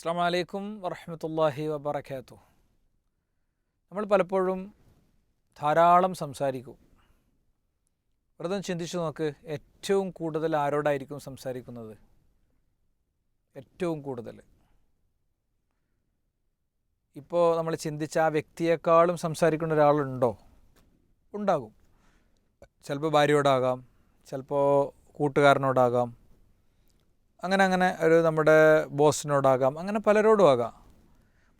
അസ്സാം വലൈക്കും വറഹമത്തല്ലാഹി വബർക്കാത്തു നമ്മൾ പലപ്പോഴും ധാരാളം സംസാരിക്കും. ഒന്ന് ചിന്തിച്ചു നോക്ക് ഏറ്റവും കൂടുതൽ ആരോടായിരിക്കും സംസാരിക്കുന്നത്? ഏറ്റവും കൂടുതൽ. ഇപ്പോൾ നമ്മൾ ചിന്തിച്ച ആ വ്യക്തിയെക്കാളും സംസാരിക്കുന്ന ഒരാളുണ്ടോ? ഉണ്ടാകും. ചിലപ്പോൾ ഭാര്യയോടാകാം ചിലപ്പോൾ കൂട്ടുകാരനോടാകാം അങ്ങനെ അങ്ങനെ ഒരു നമ്മുടെ ബോസിനോടാകാം അങ്ങനെ പലരോടും ആകാം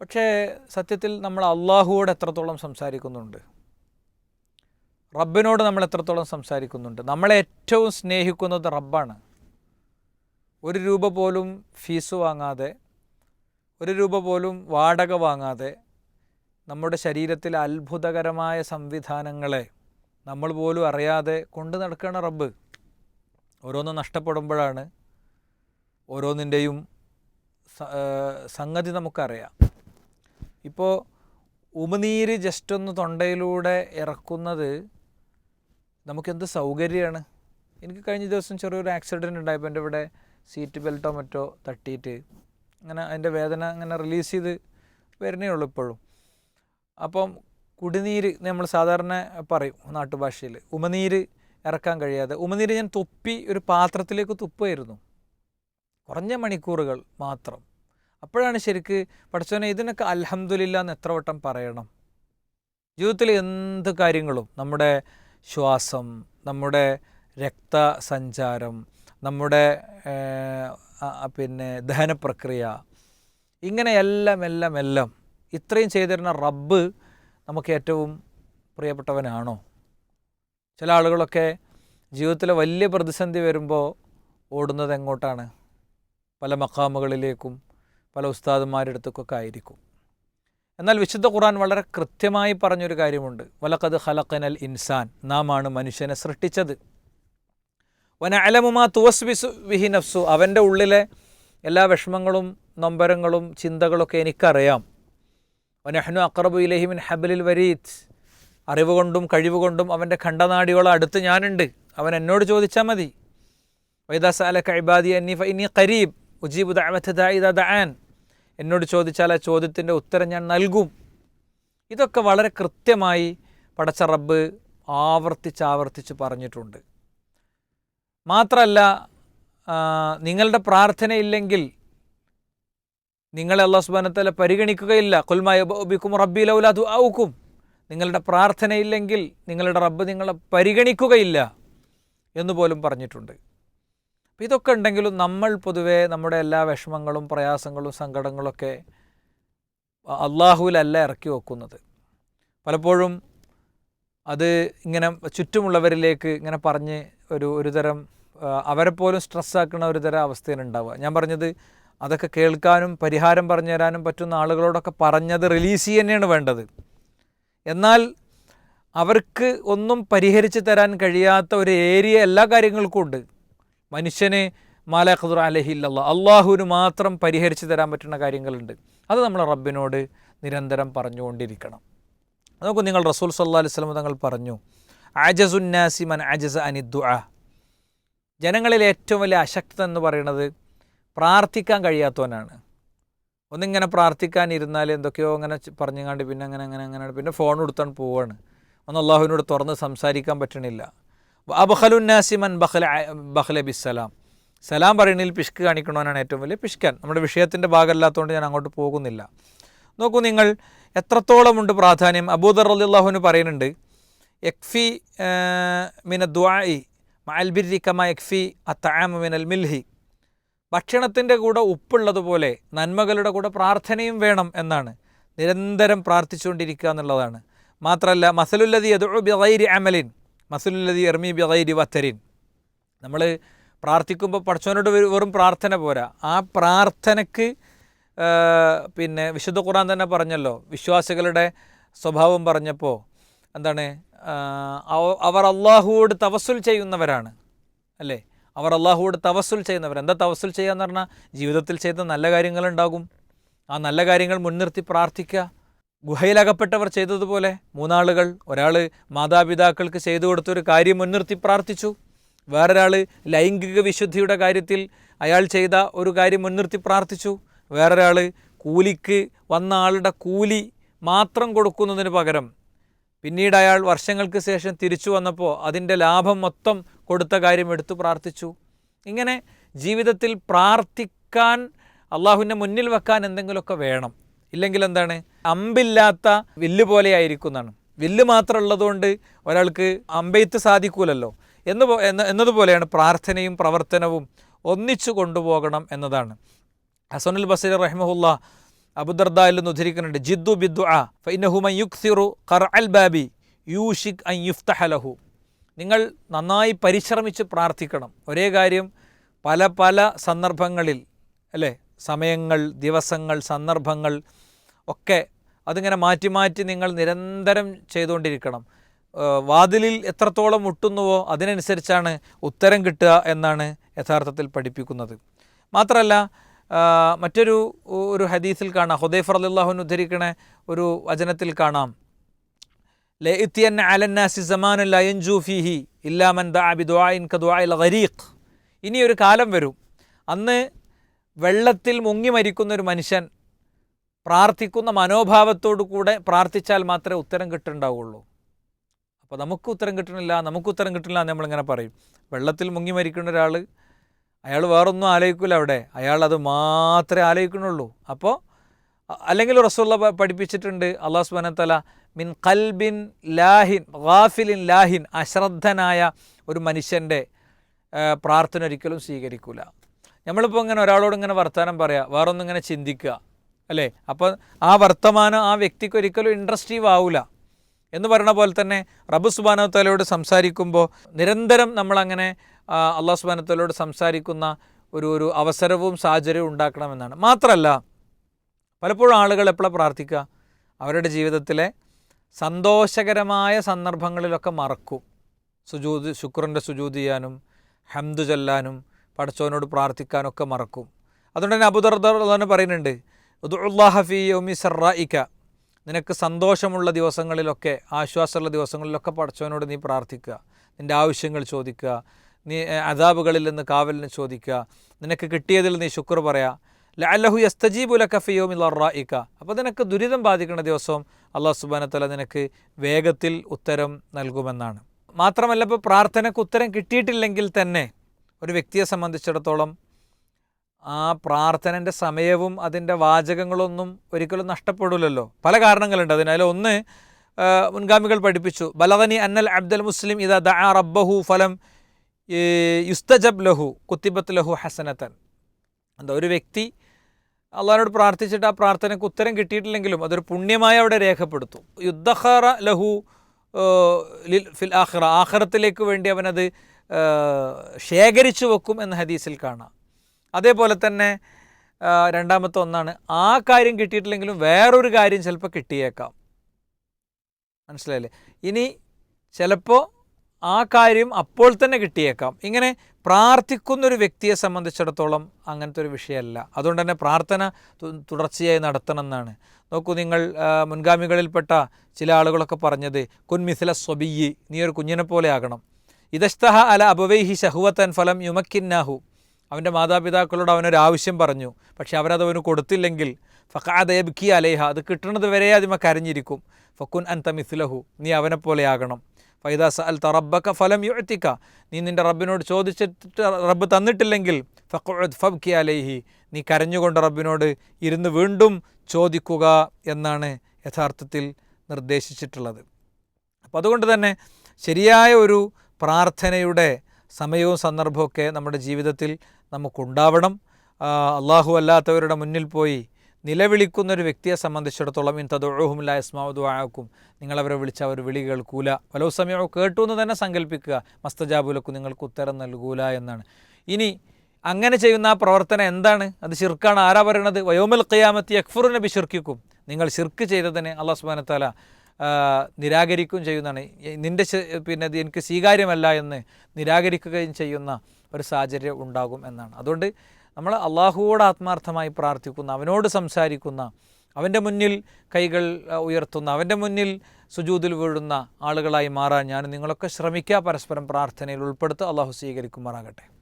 പക്ഷേ സത്യത്തിൽ നമ്മൾ അള്ളാഹുവോട് എത്രത്തോളം സംസാരിക്കുന്നുണ്ട്? റബ്ബിനോട് നമ്മൾ എത്രത്തോളം സംസാരിക്കുന്നുണ്ട്? നമ്മളെ ഏറ്റവും സ്നേഹിക്കുന്നത് റബ്ബാണ്. ഒരു രൂപ പോലും ഫീസ് വാങ്ങാതെ ഒരു രൂപ പോലും വാടക വാങ്ങാതെ നമ്മുടെ ശരീരത്തിലെ അത്ഭുതകരമായ സംവിധാനങ്ങളെ നമ്മൾ പോലും അറിയാതെ കൊണ്ടു നടക്കുകയാണ് റബ്ബ്. ഓരോന്ന് നഷ്ടപ്പെടുമ്പോഴാണ് ഓരോന്നിന്റെയും സംഗതി നമുക്കറിയാം. ഇപ്പോൾ ഉമിനീര് ജസ്റ്റ് ഒന്ന് തൊണ്ടയിലൂടെ ഇറക്കുന്നത് നമുക്കെന്ത് സൗകര്യമാണ് എനിക്ക് കഴിഞ്ഞ ദിവസം ചെറിയൊരു ആക്സിഡന്റ് ഉണ്ടായപ്പോൾ എന്റെ ഇവിടെ സീറ്റ് ബെൽറ്റോ മറ്റോ തട്ടിയിട്ട് അങ്ങനെ അതിന്റെ വേദന അങ്ങനെ റിലീസ് ചെയ്ത് വരുന്നേ ഉള്ളൂ ഇപ്പോഴും. അപ്പം കുടിനീര് നമ്മൾ സാധാരണ പറയും നാട്ടുഭാഷയിൽ ഉമനീര് ഇറക്കാൻ കഴിയാതെ. ഉമനീര് ഞാൻ തുപ്പി ഒരു പാത്രത്തിലേക്ക് തുപ്പുമായിരുന്നു. കുറഞ്ഞ മണിക്കൂറുകൾ മാത്രം. അപ്പോഴാണ് ശരിക്ക് പഠിച്ചവനെ ഇതിനൊക്കെ അലഹമുല്ല എന്ന് എത്ര വട്ടം പറയണം? ജീവിതത്തിൽ എന്ത് കാര്യങ്ങളും നമ്മുടെ ശ്വാസം നമ്മുടെ രക്തസഞ്ചാരം നമ്മുടെ പിന്നെ ദഹനപ്രക്രിയ ഇങ്ങനെ എല്ലാം എല്ലാം എല്ലാം ഇത്രയും ചെയ്തിരുന്ന റബ്ബ് നമുക്ക് ഏറ്റവും പ്രിയപ്പെട്ടവനാണോ? ചില ആളുകളൊക്കെ ജീവിതത്തിലെ വലിയ പ്രതിസന്ധി വരുമ്പോൾ ഓടുന്നത് എങ്ങോട്ടാണ്? പല മക്കാമുകളിലേക്കും പല ഉസ്താദുമാരുടെ അടുത്തൊക്കെ ആയിരിക്കും. എന്നാൽ വിശുദ്ധ ഖുർആൻ വളരെ കൃത്യമായി പറഞ്ഞൊരു കാര്യമുണ്ട്. വലക്കത് ഖലഖനൽ ഇൻസാൻ നാം ആണ് മനുഷ്യനെ സൃഷ്ടിച്ചത്. വന അലമുമാ തുവസ്ബിസു വിഹി നഫ്സു അവന്റെ ഉള്ളിലെ എല്ലാ വിഷമങ്ങളും നൊമ്പരങ്ങളും ചിന്തകളൊക്കെ എനിക്കറിയാം. വനഹ്നു അക്രബു ഇലഹിമിൻ ഹബലിൽ വരീത് അറിവുകൊണ്ടും കഴിവുകൊണ്ടും കഴിവ് കൊണ്ടും അവന്റെ ഖണ്ഡനാടിയോളം അടുത്ത് ഞാനുണ്ട്. അവൻ എന്നോട് ചോദിച്ചാൽ മതി. വൈദാസ് സാലക ഇബാദി അന്നി ഇനി ഖരീബ് ഉജീബു ഇദാ ദഅാൻ. എന്നോട് ചോദിച്ചാൽ ആ ചോദ്യത്തിന്റെ ഉത്തരം ഞാൻ നൽകും. ഇതൊക്കെ വളരെ കൃത്യമായി പടച്ച റബ്ബ് ആവർത്തിച്ചാവർത്തിച്ച് ആവർത്തിച്ച് പറഞ്ഞിട്ടുണ്ട്. മാത്രമല്ല നിങ്ങളുടെ പ്രാർത്ഥനയില്ലെങ്കിൽ നിങ്ങളെ അള്ളാഹു സുബാനത്തല പരിഗണിക്കുകയില്ല. കൊൽമാബിക്കും റബ്ബി ലൗലാതു ഔക്കും നിങ്ങളുടെ പ്രാർത്ഥനയില്ലെങ്കിൽ നിങ്ങളുടെ റബ്ബ് നിങ്ങളെ പരിഗണിക്കുകയില്ല എന്നുപോലും പറഞ്ഞിട്ടുണ്ട്. അപ്പം ഇതൊക്കെ ഉണ്ടെങ്കിലും നമ്മൾ പൊതുവേ നമ്മുടെ എല്ലാ വിഷമങ്ങളും പ്രയാസങ്ങളും സങ്കടങ്ങളൊക്കെ അള്ളാഹുവിലല്ല ഇറക്കി വെക്കുന്നത്. പലപ്പോഴും അത് ഇങ്ങനെ ചുറ്റുമുള്ളവരിലേക്ക് ഇങ്ങനെ പറഞ്ഞ് ഒരു ഒരു തരം ആ, അവരെ പോലും സ്ട്രെസ്സാക്കുന്ന ഒരു തരം അവസ്ഥയാണ് ഉണ്ടാവുക. ഞാൻ പറഞ്ഞത് അതൊക്കെ കേൾക്കാനും പരിഹാരം പറഞ്ഞു തരാനും പറ്റുന്ന ആളുകളോടൊക്കെ പറഞ്ഞത് റിലീസ് ചെയ്യുന്നതാണ് വേണ്ടത്. എന്നാൽ അവർക്ക് ഒന്നും പരിഹരിച്ച് തരാൻ കഴിയാത്ത ഒരു ഏരിയ എല്ലാ കാര്യങ്ങൾക്കും ഉണ്ട്. മനുഷ്യന് മാല ഖദുർ അലഹില്ല അള്ളാഹുവിന് മാത്രം പരിഹരിച്ചു തരാൻ പറ്റുന്ന കാര്യങ്ങളുണ്ട്. അത് നമ്മൾ റബ്ബിനോട് നിരന്തരം പറഞ്ഞുകൊണ്ടിരിക്കണം. നോക്കൂ നിങ്ങൾ റസൂൽ സല്ലാ അലൈഹി സ്വലം തങ്ങൾ പറഞ്ഞു അജസുന്നാസി മൻ ആജസ അനിദ്ദുആ ജനങ്ങളിൽ ഏറ്റവും വലിയ അശക്തൻ എന്ന് പറയുന്നത് പ്രാർത്ഥിക്കാൻ കഴിയാത്തവനാണ്. ഒന്നിങ്ങനെ പ്രാർത്ഥിക്കാൻ ഇരുന്നാൽ എന്തൊക്കെയോ അങ്ങനെ ച് പറഞ്ഞുങ്ങാണ്ട് പിന്നെ അങ്ങനെ അങ്ങനെ അങ്ങനെ പിന്നെ ഫോൺ കൊടുത്താണ്ട് പോവാണ്. ഒന്ന് അള്ളാഹുവിനോട് തുറന്ന് സംസാരിക്കാൻ പറ്റണില്ല. അബഹലുന്നാസി മൻ ബഹല ബിസ്സലാം. സലാം പറയണതിൽ പിഷ്ക്ക് കാണിക്കണവനാണ് ഏറ്റവും വലിയ പിഷ്കാൻ നമ്മുടെ വിഷയത്തിന്റെ ഭാഗമല്ലാത്തതുകൊണ്ട് ഞാൻ അങ്ങോട്ട് പോകുന്നില്ല. നോക്കൂ നിങ്ങൾ എത്രത്തോളമുണ്ട് പ്രാധാന്യം? അബൂദർ അള്ളാഹുവിന് പറയുന്നുണ്ട് എക്ഫി മിന ദ്വായി മഅൽബിരി കമ യക്ഫി അത്താമ മിനൽ മിൽഹി. ഭക്ഷണത്തിന്റെ കൂടെ ഉപ്പുള്ളതുപോലെ നന്മകളുടെ കൂടെ പ്രാർത്ഥനയും വേണം എന്നാണ്. നിരന്തരം പ്രാർത്ഥിച്ചുകൊണ്ടിരിക്കുക എന്നുള്ളതാണ്. മാത്രമല്ല മസലുല്ലതി യദുഉ ബിഗൈരി അമലിൻ. മസലുല്ലതി എർമി ബിഗൈരി വത്തരിൻ. നമ്മൾ പ്രാർത്ഥിക്കുമ്പോൾ പഠിച്ചവനോട് വെറും പ്രാർത്ഥന പോരാ. ആ പ്രാർത്ഥനയ്ക്ക് പിന്നെ വിശുദ്ധ ഖുറാൻ തന്നെ പറഞ്ഞല്ലോ. വിശ്വാസികളുടെ സ്വഭാവം പറഞ്ഞപ്പോൾ എന്താണ്? അവർ അള്ളാഹുവോട് തവസുൽ ചെയ്യുന്നവരാണ്. അല്ലേ? അവർ അള്ളാഹുവോട് തവസുൽ ചെയ്യുന്നവർ. എന്താ തവസുൽ ചെയ്യുക എന്ന് പറഞ്ഞാൽ ജീവിതത്തിൽ ചെയ്ത നല്ല കാര്യങ്ങളുണ്ടാകും. ആ നല്ല കാര്യങ്ങൾ മുൻനിർത്തി പ്രാർത്ഥിക്കുക. ഗുഹയിലകപ്പെട്ടവർ ചെയ്തതുപോലെ മൂന്നാളുകൾ ഒരാൾ മാതാപിതാക്കൾക്ക് ചെയ്തു കൊടുത്തൊരു കാര്യം മുൻനിർത്തി പ്രാർത്ഥിച്ചു. വേറൊരാൾ ലൈംഗിക വിശുദ്ധിയുടെ കാര്യത്തിൽ അയാൾ ചെയ്ത ഒരു കാര്യം മുൻനിർത്തി പ്രാർത്ഥിച്ചു. വേറൊരാൾ കൂലിക്ക് വന്ന ആളുടെ കൂലി മാത്രം കൊടുക്കുന്നതിന് പകരം പിന്നീട് അയാൾ വർഷങ്ങൾക്ക് ശേഷം തിരിച്ചു വന്നപ്പോൾ അതിന്റെ ലാഭം മൊത്തം കൊടുത്ത കാര്യം എടുത്തു പ്രാർത്ഥിച്ചു. ഇങ്ങനെ ജീവിതത്തിൽ പ്രാർത്ഥിക്കാൻ അള്ളാഹുവിന്റെ മുന്നിൽ വെക്കാൻ എന്തെങ്കിലുമൊക്കെ വേണം. ഇല്ലെങ്കിൽ എന്താണ് അമ്പില്ലാത്ത വില്ല് പോലെ ആയിരിക്കും എന്നാണ് വില്ല് മാത്രം ഉള്ളതുകൊണ്ട് ഒരാൾക്ക് അമ്പെയ്ത്ത് സാധിക്കൂലല്ലോ. എന്ന് എന്നതുപോലെയാണ് പ്രാർത്ഥനയും പ്രവർത്തനവും ഒന്നിച്ചു കൊണ്ടുപോകണം എന്നതാണ്. ഹസനുൽ ബസീർ റഹ്മുല്ല അബുദർദായിൽ നിന്ന് ഉദ്ധരിക്കുന്നുണ്ട് ജിദ്ദു ബിദ്ദു ആ ഫൈനഹുമൻ യുക്സിറു ഖർ അൽ ബാബി യൂഷിക് അൻ യുഫ്തഹലഹു നിങ്ങൾ നന്നായി പരിശ്രമിച്ച് പ്രാർത്ഥിക്കണം. ഒരേ കാര്യം പല പല സന്ദർഭങ്ങളിൽ അല്ലേ? സമയങ്ങൾ ദിവസങ്ങൾ സന്ദർഭങ്ങൾ ഒക്കെ അതിങ്ങനെ മാറ്റി മാറ്റി നിങ്ങൾ നിരന്തരം ചെയ്തുകൊണ്ടിരിക്കണം. വാതിലിൽ എത്രത്തോളം മുട്ടുന്നുവോ അതിനനുസരിച്ചാണ് ഉത്തരം കിട്ടുക എന്നാണ് യഥാർത്ഥത്തിൽ പഠിപ്പിക്കുന്നത്. മാത്രമല്ല മറ്റൊരു ഒരു ഹദീസിൽ കാണാം. ഹുദൈഫർ അള്ളാഹുൻ ഉദ്ധരിക്കണ ഒരു വചനത്തിൽ കാണാം. ലയത്തിയൻ അലന്നാസി സമാനു ലയൻജു ഫീഹി ഇല്ലാമൻ ദാബി ദുആഇൻ കദുആഇൽ ഗരീഖ്. ഇനി ഒരു കാലം വരും. അന്ന് വെള്ളത്തിൽ മുങ്ങി മരിക്കുന്ന ഒരു മനുഷ്യൻ പ്രാർത്ഥിക്കുന്ന മനോഭാവത്തോടു കൂടെ പ്രാർത്ഥിച്ചാൽ മാത്രമേ ഉത്തരം കിട്ടുന്നുണ്ടാവുള്ളൂ അപ്പോൾ നമുക്ക് ഉത്തരം കിട്ടണില്ല നമുക്ക് ഉത്തരം കിട്ടണില്ല എന്ന് നമ്മളിങ്ങനെ പറയും. വെള്ളത്തിൽ മുങ്ങി മരിക്കുന്ന ഒരാൾ അയാൾ വേറൊന്നും ആലോചിക്കില്ല അവിടെ. അയാൾ അത് മാത്രമേ ആലോചിക്കണുള്ളൂ അപ്പോൾ അല്ലെങ്കിൽ റസൂള്ള പഠിപ്പിച്ചിട്ടുണ്ട് അള്ളാഹു സുബാനത്തല മിൻ കൽബിൻ ലാഹിൻ ഗാഫിലിൻ ലാഹിൻ അശ്രദ്ധനായ ഒരു മനുഷ്യന്റെ പ്രാർത്ഥന ഒരിക്കലും സ്വീകരിക്കില്ല നമ്മളിപ്പോൾ ഇങ്ങനെ ഒരാളോട് ഇങ്ങനെ വർത്തമാനം പറയാം വേറൊന്നും ഇങ്ങനെ ചിന്തിക്കുക. അല്ലേ? അപ്പോൾ ആ വർത്തമാനം ആ വ്യക്തിക്ക് ഒരിക്കലും ഇൻട്രസ്റ്റീവ് ആവില്ല എന്ന് പറയുന്ന പോലെ തന്നെ റബ്ബ് സുബാനത്തലയോട് സംസാരിക്കുമ്പോൾ നിരന്തരം നമ്മളങ്ങനെ അള്ളാഹു സുബാനത്തലയോട് സംസാരിക്കുന്ന ഒരു ഒരു അവസരവും സാഹചര്യവും ഉണ്ടാക്കണമെന്നാണ്. മാത്രമല്ല പലപ്പോഴും ആളുകൾ എപ്പോഴാണ് പ്രാർത്ഥിക്കുക അവരുടെ ജീവിതത്തിലെ സന്തോഷകരമായ സന്ദർഭങ്ങളിലൊക്കെ മറക്കും. സുജൂത് ശുക്രന്റെ സുജൂത് ചെയ്യാനും ഹംദു ചൊല്ലാനും പടച്ചോനോട് പ്രാർത്ഥിക്കാനൊക്കെ മറക്കും. അതുകൊണ്ട് തന്നെ അബുദർദർ തന്നെ പറയുന്നുണ്ട് ഉദുല്ലാഹഫി യോമി സറായിക്ക നിനക്ക് സന്തോഷമുള്ള ദിവസങ്ങളിലൊക്കെ ആശ്വാസമുള്ള ദിവസങ്ങളിലൊക്കെ പഠിച്ചവനോട് നീ പ്രാർത്ഥിക്കുക. നിന്റെ ആവശ്യങ്ങൾ ചോദിക്കുക. നീ അതാബുകളിൽ നിന്ന് കാവലിന് ചോദിക്കുക. നിനക്ക് കിട്ടിയതിൽ നീ ശുക്ർ പറയാ. ലഅല്ലഹു യസ്തജീബു ലക ലറായിക്ക അപ്പോൾ നിനക്ക് ദുരിതം ബാധിക്കുന്ന ദിവസം അള്ളാഹു സുബ്ഹാനഹു നിനക്ക് വേഗത്തിൽ ഉത്തരം നൽകുമെന്നാണ്. മാത്രമല്ല ഇപ്പോൾ പ്രാർത്ഥനയ്ക്ക് ഉത്തരം കിട്ടിയിട്ടില്ലെങ്കിൽ തന്നെ ഒരു വ്യക്തിയെ സംബന്ധിച്ചിടത്തോളം ആ പ്രാർത്ഥനന്റെ സമയവും അതിന്റെ വാചകങ്ങളൊന്നും ഒരിക്കലും നഷ്ടപ്പെടില്ലല്ലോ പല കാരണങ്ങളുണ്ട്. അതിന് ഒന്ന് മുൻഗാമികൾ പഠിപ്പിച്ചു. ബലവനി അന്നൽ അബ്ദുൽ മുസ്ലിം ഇതാ ദ റബ്ബഹു ഫലം യുസ്തജബ് ലഹു കുത്തിബത്ത് ലഹു ഹസനത്തൻ എന്താ ഒരു വ്യക്തി അള്ളാഹിനോട് പ്രാർത്ഥിച്ചിട്ട് ആ പ്രാർത്ഥനയ്ക്ക് ഉത്തരം കിട്ടിയിട്ടില്ലെങ്കിലും അതൊരു പുണ്യമായി അവിടെ രേഖപ്പെടുത്തും. യുദ്ധഹറ ലഹു ഫിൽ ആഖിറ. ആഖിറത്തിലേക്ക് വേണ്ടി അവനത് ശേഖരിച്ചു വെക്കും എന്ന ഹദീസിൽ കാണാം. അതേപോലെ തന്നെ രണ്ടാമത്തെ ഒന്നാണ് ആ കാര്യം കിട്ടിയിട്ടില്ലെങ്കിലും വേറൊരു കാര്യം ചിലപ്പോൾ കിട്ടിയേക്കാം. മനസ്സിലായില്ലേ? ഇനി ചിലപ്പോൾ ആ കാര്യം അപ്പോൾ തന്നെ കിട്ടിയേക്കാം. ഇങ്ങനെ പ്രാർത്ഥിക്കുന്നൊരു വ്യക്തിയെ സംബന്ധിച്ചിടത്തോളം അങ്ങനത്തെ ഒരു വിഷയമല്ല. അതുകൊണ്ട് തന്നെ പ്രാർത്ഥന തുടർച്ചയായി നടത്തണം എന്നാണ്. നോക്കൂ നിങ്ങൾ മുൻഗാമികളിൽപ്പെട്ട ചില ആളുകളൊക്കെ പറഞ്ഞത് കുൻ മിഥില സ്വബിയി നീ ഒരു കുഞ്ഞിനെ പോലെ ആകണം. ഇതസ്തഹ അല അബവൈഹി ഷഹുവത്തൻ ഫലം യുമക്കിന്നാഹു. അവന്റെ മാതാപിതാക്കളോട് അവനൊരു ആവശ്യം പറഞ്ഞു. പക്ഷെ അവരത് അവന് കൊടുത്തില്ലെങ്കിൽ ഫക്കാദയബ്ഖി അലേഹ അത് കിട്ടുന്നത് വരെ അതിമ കരഞ്ഞിരിക്കും. ഫക്കുൻ അൻ തമിസ്ലഹു നീ അവനെ പോലെ ആകണം ഫൈദ അൽ തറബക്ക ഫലം യുഴത്തിക്ക നീ നിന്റെ റബ്ബിനോട് ചോദിച്ചിട്ട് റബ്ബ് തന്നിട്ടില്ലെങ്കിൽ ഫഖുദ് ഫബ്ഖി അലൈഹി നീ കരഞ്ഞുകൊണ്ട് റബ്ബിനോട് ഇരുന്ന് വീണ്ടും ചോദിക്കുക എന്നാണ് യഥാർത്ഥത്തിൽ നിർദ്ദേശിച്ചിട്ടുള്ളത്. അപ്പോൾ അതുകൊണ്ട് തന്നെ ശരിയായ ഒരു പ്രാർത്ഥനയുടെ സമയവും സന്ദർഭവും ഒക്കെ നമ്മുടെ ജീവിതത്തിൽ നമുക്കുണ്ടാവണം. അള്ളാഹു അല്ലാത്തവരുടെ മുന്നിൽ പോയി നിലവിളിക്കുന്ന ഒരു വ്യക്തിയെ സംബന്ധിച്ചിടത്തോളം ഇൻ തദുഹുമില്ല ഇസ്മാവുദ്വാക്കും നിങ്ങളവരെ വിളിച്ച അവർ വിളി കേൾക്കൂല. വലോ സമയമോ കേട്ടു എന്ന് തന്നെ സങ്കല്പിക്കുക. മസ്തജാബുലക്കും നിങ്ങൾക്ക് ഉത്തരം നൽകൂല എന്നാണ്. ഇനി അങ്ങനെ ചെയ്യുന്ന ആ പ്രവർത്തനം എന്താണ്? അത് ശിർക്കാണ്. ആരാ പറയണത്? വയോമൽ ഖിയാമത്തി അക്ഫുർ നബി ഷിർക്കിക്കും നിങ്ങൾ ഷിർക്ക് ചെയ്തതിന് അള്ളാഹു സുബാനത്താല നിരാകരിക്കുകയും ചെയ്യുന്നതാണ്. നിന്റെ പിന്നെ എനിക്ക് സ്വീകാര്യമല്ല എന്ന് നിരാകരിക്കുകയും ചെയ്യുന്ന ഒരു സാഹചര്യം ഉണ്ടാകും എന്നാണ്. അതുകൊണ്ട് നമ്മൾ അള്ളാഹുവോട് ആത്മാർത്ഥമായി പ്രാർത്ഥിക്കുന്ന അവനോട് സംസാരിക്കുന്ന അവന്റെ മുന്നിൽ കൈകൾ ഉയർത്തുന്ന അവന്റെ മുന്നിൽ സുജൂതിൽ വീഴുന്ന ആളുകളായി മാറാൻ ഞാൻ നിങ്ങളൊക്കെ ശ്രമിക്കുക. പരസ്പരം പ്രാർത്ഥനയിൽ ഉൾപ്പെടുത്തുക അള്ളാഹു സ്വീകരിക്കുമാറാകട്ടെ.